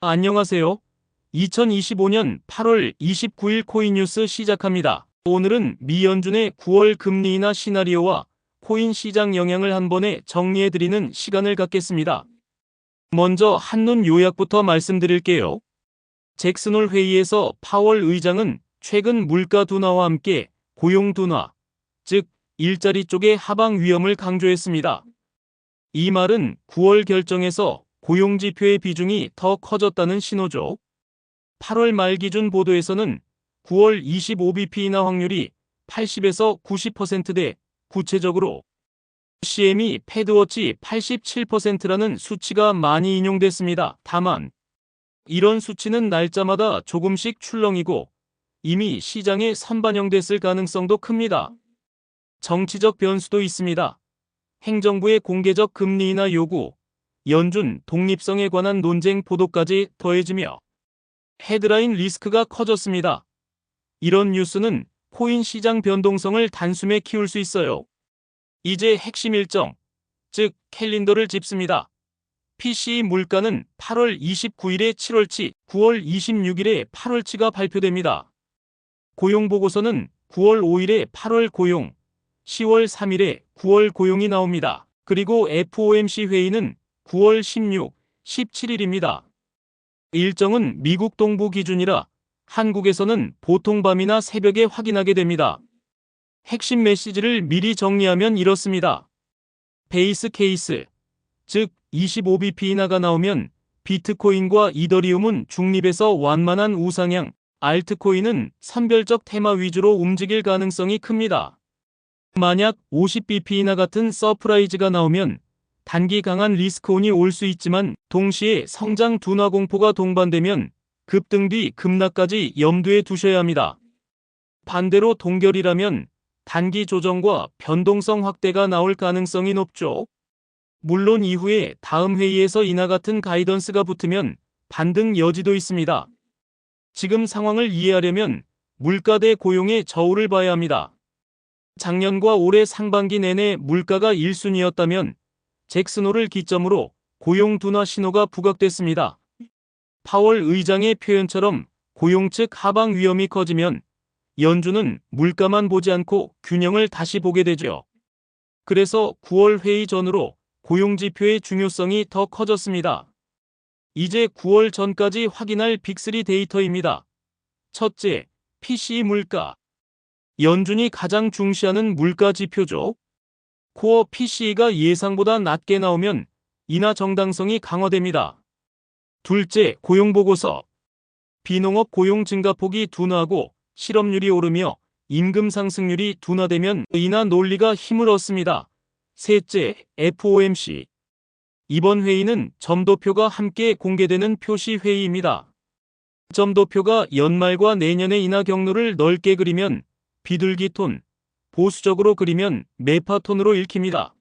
안녕하세요. 2025년 8월 29일 코인 뉴스 시작합니다. 오늘은 미연준의 9월 금리 인하 시나리오와 코인 시장 영향을 한 번에 정리해드리는 시간을 갖겠습니다. 먼저 한눈 요약부터 말씀드릴게요. 잭슨홀 회의에서 파월 의장은 최근 물가 둔화와 함께 고용 둔화, 즉 일자리 쪽의 하방 위험을 강조했습니다. 이 말은 9월 결정에서 고용지표의 비중이 더 커졌다는 신호죠. 8월 말 기준 보도에서는 9월 25bp 인하 확률이 80에서 90%대 구체적으로 CM이 패드워치 87%라는 수치가 많이 인용됐습니다. 다만 이런 수치는 날짜마다 조금씩 출렁이고 이미 시장에 선반영됐을 가능성도 큽니다. 정치적 변수도 있습니다. 행정부의 공개적 금리 인하 요구, 연준 독립성에 관한 논쟁 보도까지 더해지며 헤드라인 리스크가 커졌습니다. 이런 뉴스는 코인 시장 변동성을 단숨에 키울 수 있어요. 이제 핵심 일정, 즉 캘린더를 짚습니다. PCE 물가는 8월 29일에 7월치, 9월 26일에 8월치가 발표됩니다. 고용보고서는 9월 5일에 8월 고용, 10월 3일에 9월 고용이 나옵니다. 그리고 FOMC 회의는 9월 16, 17일입니다. 일정은 미국 동부 기준이라 한국에서는 보통 밤이나 새벽에 확인하게 됩니다. 핵심 메시지를 미리 정리하면 이렇습니다. 베이스 케이스, 즉 25bp 인하가 나오면 비트코인과 이더리움은 중립에서 완만한 우상향, 알트코인은 선별적 테마 위주로 움직일 가능성이 큽니다. 만약 50bp 인하 같은 서프라이즈가 나오면 단기 강한 리스크온이 올 수 있지만 동시에 성장 둔화 공포가 동반되면 급등 뒤 급락까지 염두에 두셔야 합니다. 반대로 동결이라면 단기 조정과 변동성 확대가 나올 가능성이 높죠. 물론 이후에 다음 회의에서 인하 같은 가이던스가 붙으면 반등 여지도 있습니다. 지금 상황을 이해하려면 물가 대 고용의 저울을 봐야 합니다. 작년과 올해 상반기 내내 물가가 1순위였다면 잭슨홀을 기점으로 고용 둔화 신호가 부각됐습니다. 파월 의장의 표현처럼 고용 측 하방 위험이 커지면 연준은 물가만 보지 않고 균형을 다시 보게 되죠. 그래서 9월 회의 전으로 고용 지표의 중요성이 더 커졌습니다. 이제 9월 전까지 확인할 빅3 데이터입니다. 첫째, PCE 물가. 연준이 가장 중시하는 물가 지표죠. 코어 PCE가 예상보다 낮게 나오면 인하 정당성이 강화됩니다. 둘째, 고용보고서. 비농업 고용 증가폭이 둔화하고 실업률이 오르며 임금 상승률이 둔화되면 인하 논리가 힘을 얻습니다. 셋째, FOMC. 이번 회의는 점도표가 함께 공개되는 표시 회의입니다. 점도표가 연말과 내년의 인하 경로를 넓게 그리면 비둘기 톤, 보수적으로 그리면 매파톤으로 읽힙니다.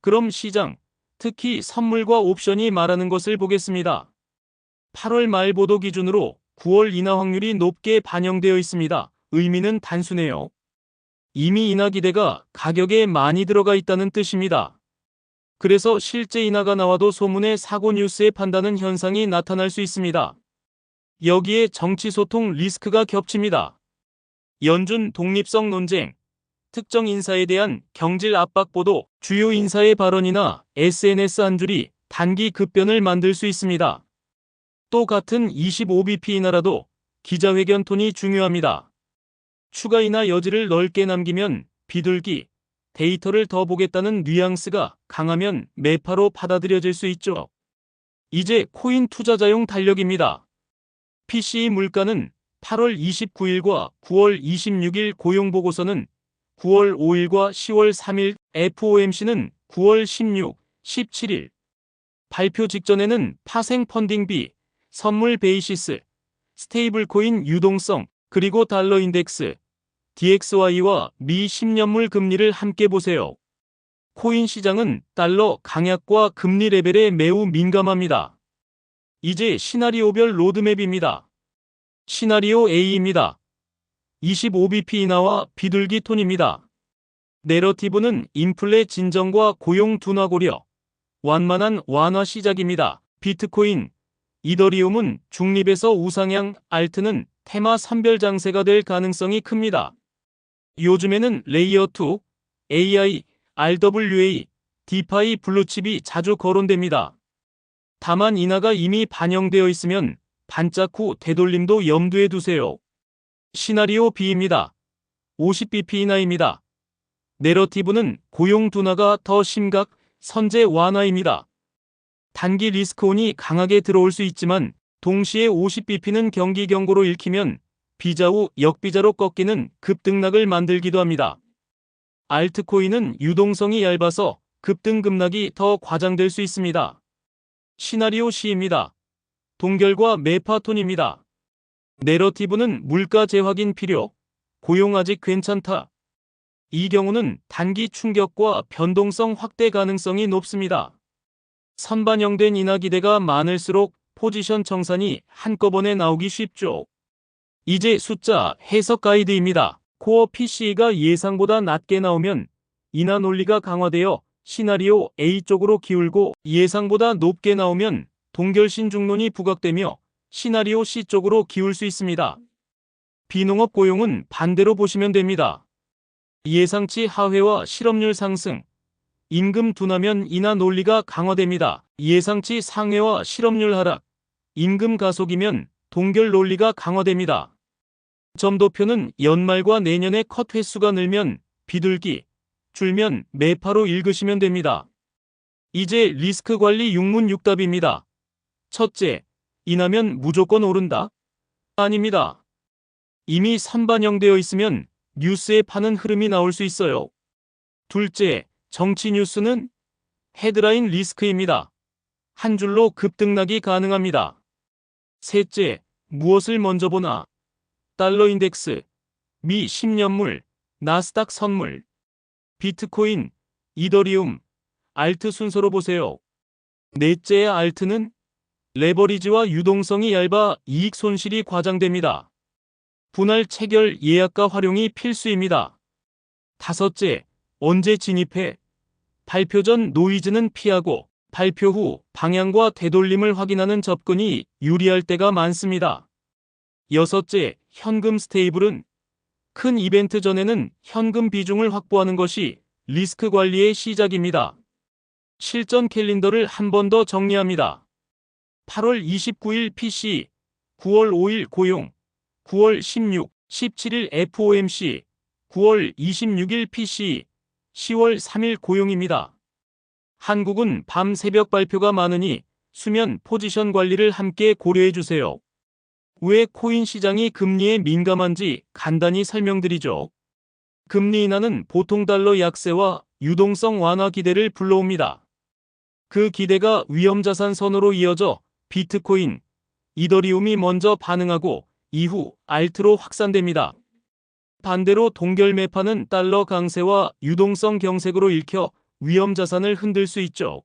그럼 시장, 특히 선물과 옵션이 말하는 것을 보겠습니다. 8월 말 보도 기준으로 9월 인하 확률이 높게 반영되어 있습니다. 의미는 단순해요. 이미 인하 기대가 가격에 많이 들어가 있다는 뜻입니다. 그래서 실제 인하가 나와도 소문의 사고 뉴스에 판다는 현상이 나타날 수 있습니다. 여기에 정치 소통 리스크가 겹칩니다. 연준 독립성 논쟁, 특정 인사에 대한 경질 압박 보도, 주요 인사의 발언이나 SNS 한 줄이 단기 급변을 만들 수 있습니다. 또 같은 25bp 인하라도 기자회견 톤이 중요합니다. 추가 인하 여지를 넓게 남기면 비둘기, 데이터를 더 보겠다는 뉘앙스가 강하면 매파로 받아들여질 수 있죠. 이제 코인 투자자용 달력입니다. PCE 물가는 8월 29일과 9월 26일 고용보고서는 9월 5일과 10월 3일, FOMC는 9월 16, 17일. 발표 직전에는 파생 펀딩비, 선물 베이시스, 스테이블 코인 유동성, 그리고 달러 인덱스, DXY와 미 10년물 금리를 함께 보세요. 코인 시장은 달러 강약과 금리 레벨에 매우 민감합니다. 이제 시나리오별 로드맵입니다. 시나리오 A입니다. 25bp 인하와 비둘기 톤입니다. 내러티브는 인플레 진정과 고용 둔화 고려, 완만한 완화 시작입니다. 비트코인 이더리움은 중립에서 우상향, 알트는 테마 선별 장세가 될 가능성이 큽니다. 요즘에는 레이어 2, AI, RWA, 디파이 블루칩이 자주 거론됩니다. 다만 인하가 이미 반영되어 있으면 반짝 후 되돌림도 염두에 두세요. 시나리오 B입니다. 50bp 인하입니다. 내러티브는 고용 둔화가 더 심각, 선제 완화입니다. 단기 리스크온이 강하게 들어올 수 있지만 동시에 50bp는 경기 경고로 읽히면 비자 후 역비자로 꺾이는 급등락을 만들기도 합니다. 알트코인은 유동성이 얇아서 급등 급락이 더 과장될 수 있습니다. 시나리오 C입니다. 동결과 매파톤입니다. 내러티브는 물가 재확인 필요, 고용 아직 괜찮다. 이 경우는 단기 충격과 변동성 확대 가능성이 높습니다. 선반영된 인하 기대가 많을수록 포지션 청산이 한꺼번에 나오기 쉽죠. 이제 숫자 해석 가이드입니다. 코어 PC가 예상보다 낮게 나오면 인하 논리가 강화되어 시나리오 A 쪽으로 기울고 예상보다 높게 나오면 동결신 중론이 부각되며 시나리오 C 쪽으로 기울 수 있습니다. 비농업 고용은 반대로 보시면 됩니다. 예상치 하회와 실업률 상승, 임금 둔하면 인하 논리가 강화됩니다. 예상치 상회와 실업률 하락, 임금 가속이면 동결 논리가 강화됩니다. 점도표는 연말과 내년에 컷 횟수가 늘면 비둘기, 줄면 매파로 읽으시면 됩니다. 이제 리스크 관리 육문육답입니다. 첫째, 인하면 무조건 오른다? 아닙니다. 이미 선반영되어 있으면 뉴스에 파는 흐름이 나올 수 있어요. 둘째, 정치 뉴스는 헤드라인 리스크입니다. 한 줄로 급등락이 가능합니다. 셋째, 무엇을 먼저 보나? 달러 인덱스, 미 10년물, 나스닥 선물, 비트코인, 이더리움, 알트 순서로 보세요. 넷째 알트는 레버리지와 유동성이 얇아 이익 손실이 과장됩니다. 분할 체결 예약과 활용이 필수입니다. 다섯째, 언제 진입해? 발표 전 노이즈는 피하고 발표 후 방향과 되돌림을 확인하는 접근이 유리할 때가 많습니다. 여섯째, 현금 스테이블은 큰 이벤트 전에는 현금 비중을 확보하는 것이 리스크 관리의 시작입니다. 실전 캘린더를 한 번 더 정리합니다. 8월 29일 PC, 9월 5일 고용, 9월 16, 17일 FOMC, 9월 26일 PC, 10월 3일 고용입니다. 한국은 밤 새벽 발표가 많으니 수면 포지션 관리를 함께 고려해 주세요. 왜 코인 시장이 금리에 민감한지 간단히 설명드리죠. 금리 인하는 보통 달러 약세와 유동성 완화 기대를 불러옵니다. 그 기대가 위험자산 선으로 이어져 비트코인, 이더리움이 먼저 반응하고 이후 알트로 확산됩니다. 반대로 동결 매파는 달러 강세와 유동성 경색으로 읽혀 위험 자산을 흔들 수 있죠.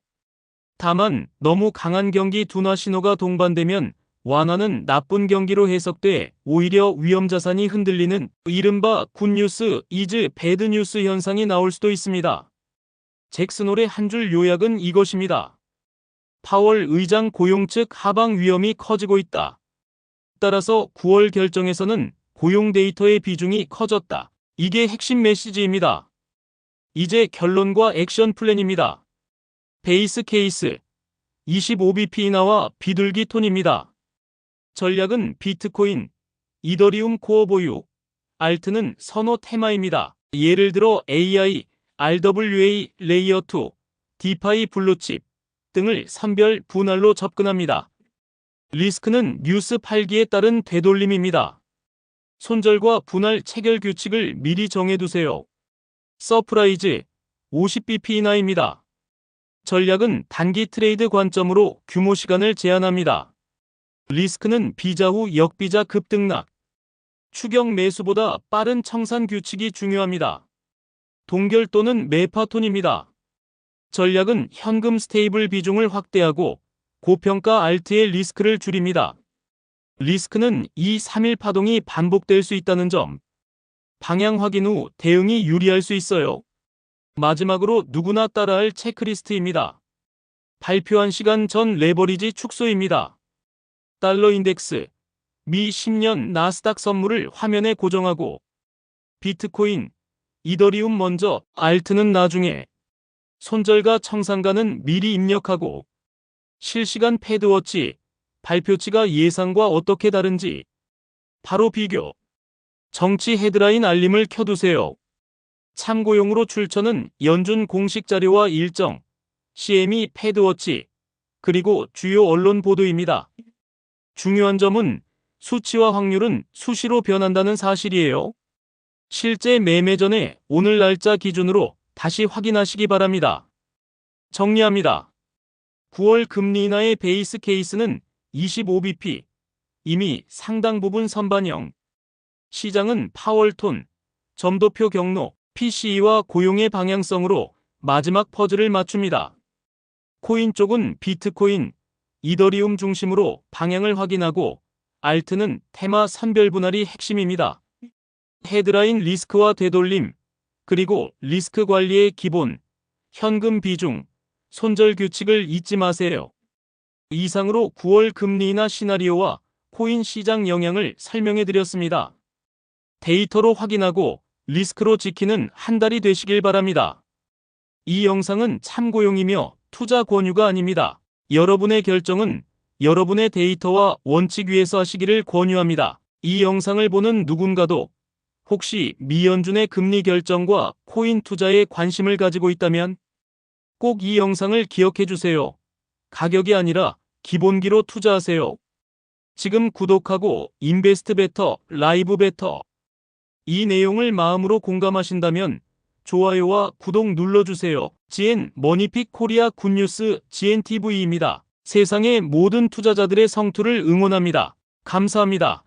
다만 너무 강한 경기 둔화 신호가 동반되면 완화는 나쁜 경기로 해석돼 오히려 위험 자산이 흔들리는 이른바 굿뉴스 이즈 배드뉴스 현상이 나올 수도 있습니다. 잭슨홀의 한 줄 요약은 이것입니다. 파월 의장 고용 측 하방 위험이 커지고 있다. 따라서 9월 결정에서는 고용 데이터의 비중이 커졌다. 이게 핵심 메시지입니다. 이제 결론과 액션 플랜입니다. 베이스 케이스 25bp 나와 비둘기 톤입니다. 전략은 비트코인, 이더리움 코어 보유, 알트는 선호 테마입니다. 예를 들어 AI, RWA 레이어 2, 디파이 블루칩 등을 선별 분할로 접근합니다. 리스크는 뉴스 팔기에 따른 되돌림입니다. 손절과 분할 체결 규칙을 미리 정해두세요. 서프라이즈 50bp 이나입니다. 전략은 단기 트레이드 관점으로 규모 시간을 제한합니다. 리스크는 비자 후 역비자 급등락. 추격 매수보다 빠른 청산 규칙이 중요합니다. 동결 또는 매파톤입니다. 전략은 현금 스테이블 비중을 확대하고 고평가 알트의 리스크를 줄입니다. 리스크는 2, 3일 파동이 반복될 수 있다는 점. 방향 확인 후 대응이 유리할 수 있어요. 마지막으로 누구나 따라할 체크리스트입니다. 발표한 시간 전 레버리지 축소입니다. 달러 인덱스, 미 10년 나스닥 선물을 화면에 고정하고 비트코인, 이더리움 먼저, 알트는 나중에 손절과 청산가는 미리 입력하고 실시간 패드워치, 발표치가 예상과 어떻게 다른지 바로 비교. 정치 헤드라인 알림을 켜두세요. 참고용으로 출처는 연준 공식 자료와 일정, CME 패드워치, 그리고 주요 언론 보도입니다. 중요한 점은 수치와 확률은 수시로 변한다는 사실이에요. 실제 매매 전에 오늘 날짜 기준으로 다시 확인하시기 바랍니다. 정리합니다. 9월 금리 인하의 베이스 케이스는 25bp, 이미 상당 부분 선반영. 시장은 파월톤, 점도표 경로, PCE와 고용의 방향성으로 마지막 퍼즐을 맞춥니다. 코인 쪽은 비트코인, 이더리움 중심으로 방향을 확인하고 알트는 테마 선별 분할이 핵심입니다. 헤드라인 리스크와 되돌림, 그리고 리스크 관리의 기본, 현금 비중, 손절 규칙을 잊지 마세요. 이상으로 9월 금리 인하 시나리오와 코인 시장 영향을 설명해 드렸습니다. 데이터로 확인하고 리스크로 지키는 한 달이 되시길 바랍니다. 이 영상은 참고용이며 투자 권유가 아닙니다. 여러분의 결정은 여러분의 데이터와 원칙 위에서 하시기를 권유합니다. 이 영상을 보는 누군가도 혹시 미연준의 금리 결정과 코인 투자에 관심을 가지고 있다면 꼭 이 영상을 기억해 주세요. 가격이 아니라 기본기로 투자하세요. 지금 구독하고 인베스트 베터, 라이브 베터 이 내용을 마음으로 공감하신다면 좋아요와 구독 눌러주세요. GN 머니픽 코리아 굿뉴스 GNTV입니다. 세상의 모든 투자자들의 성투를 응원합니다. 감사합니다.